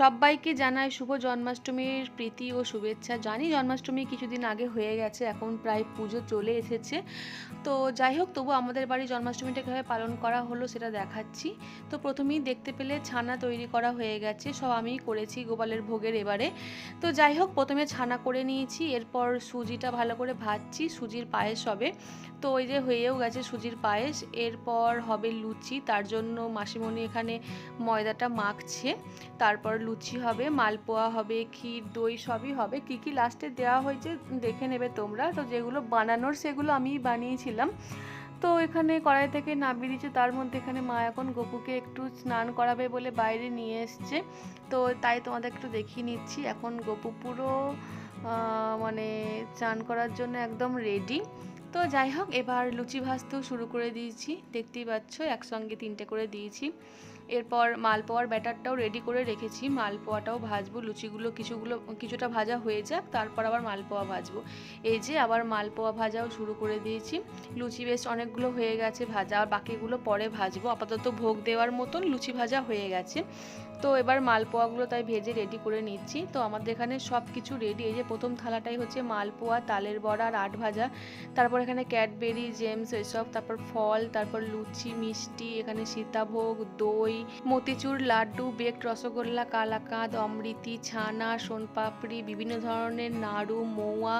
সবাইকে জানাই শুভ জন্মাষ্টমীর প্রীতি ও শুভেচ্ছা। জানি জন্মাষ্টমী কিছুদিন আগে হয়ে গেছে, এখন প্রায় পুজো চলে এসেছে। তো যাই হোক তবু আমাদের বাড়ি জন্মাষ্টমীটা কীভাবে পালন করা হলো সেটা দেখাচ্ছি। তো প্রথমেই দেখতে পেলে ছানা তৈরি করা হয়ে গেছে, সব আমিই করেছি গোপালের ভোগের এবারে। তো যাই হোক, প্রথমে ছানা করে নিয়েছি, এরপর সুজিটা ভালো করে ভাজছি, সুজির পায়েস হবে। তো ওই যে হয়েও গেছে সুজির পায়েস, এরপর হবে লুচি, তার জন্য মাসিমণি এখানে ময়দাটা মাখছে। তারপর লুচি হবে, মালপোয়া হবে, ক্ষীর, দই সবই হবে। কি কি লাস্টে দেওয়া হয়েছে দেখে নেবে তোমরা। তো যেগুলো বানানোর সেগুলো আমিই বানিয়েছিলাম। তো এখানে কড়াই থেকে নামিয়ে দিচ্ছে তার মধ্যে এখানে মা এখন গপুকে একটু স্নান করাবে বলে বাইরে নিয়ে এসছে। তো তাই তোমাদের একটু দেখিয়ে নিচ্ছি। এখন গপু পুরো মানে চান করার জন্য একদম রেডি তো যাই হোক, এবার লুচি ভাজতেও শুরু করে দিয়েছি। দেখতেই পাচ্ছ, একসঙ্গে তিনটে করে দিয়েছি। এরপর মালপোয়ার ব্যাটারটাও রেডি করে রেখেছি। মালপোয়াটাও ভাজবো, লুচিগুলো কিছুগুলো, কিছুটা ভাজা হয়ে যাক, তারপর আবার মালপোয়া ভাজবো। এই যে আবার মালপোয়া ভাজাও শুরু করে দিয়েছি। লুচি বেশ অনেকগুলো হয়ে গেছে ভাজা, আর বাকিগুলো পরে ভাজবো। আপাতত ভোগ দেওয়ার মতন লুচি ভাজা হয়ে গেছে। তো এবার মালপোয়াগুলো তাই ভেজে রেডি করে নিচ্ছি। তো আমাদের এখানে সব কিছু রেডি এই যে প্রথম থালাটাই হচ্ছে মালপোয়া, তালের বড়া আর আট ভাজা। তারপর এখানে ক্যাডবেরি, জেমস, এসব, তারপর ফল, তারপর লুচি, মিষ্টি, এখানে সীতাভোগ, দই মতিচুর লাড্ডু বেকড রসগোল্লা, কালাকাঁদ, অমৃতি, ছানা, সোনপাপড়ি, বিভিন্ন ধরনের নাড়ু, মৌয়া,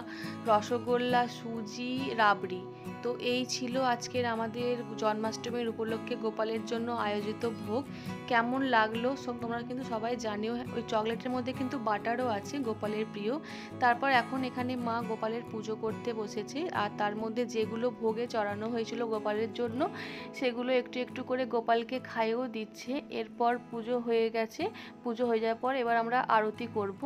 রসগোল্লা, সুজি, রাবড়ি। তো এই ছিল আজকের আমাদের জন্মাষ্টমীর উপলক্ষে গোপালের জন্য আয়োজিত ভোগ। কেমন লাগল সব তোমরা কিন্তু সবাই জানিও। ওই চকলেটের মধ্যে কিন্তু বাটারও আছে, গোপালের প্রিয়। তারপর এখন এখানে মা গোপালের পুজো করতে বসেছে। আর তার মধ্যে যেগুলো ভোগে চড়ানো হয়েছিল গোপালের জন্য, সেগুলো একটু একটু করে গোপালকে খাইয়েও দিচ্ছে। এরপর পুজো হয়ে গেছে। পুজো হয়ে যাওয়ার পর এবার আমরা আরতি করব।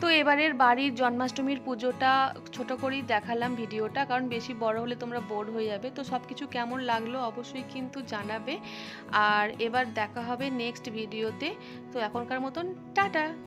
তো এবারের বাড়ির জন্মাষ্টমীর পুজোটা ছোট করেই দেখালাম ভিডিওটা কারণ বেশি বড় হলে তোমরা বোর হয়ে যাবে। তো সব কিছু কেমন লাগল অবশ্যই কিন্তু জানাবে। আর এবার দেখা হবে নেক্সট ভিডিওতে তো এখনকার মতন টাটা!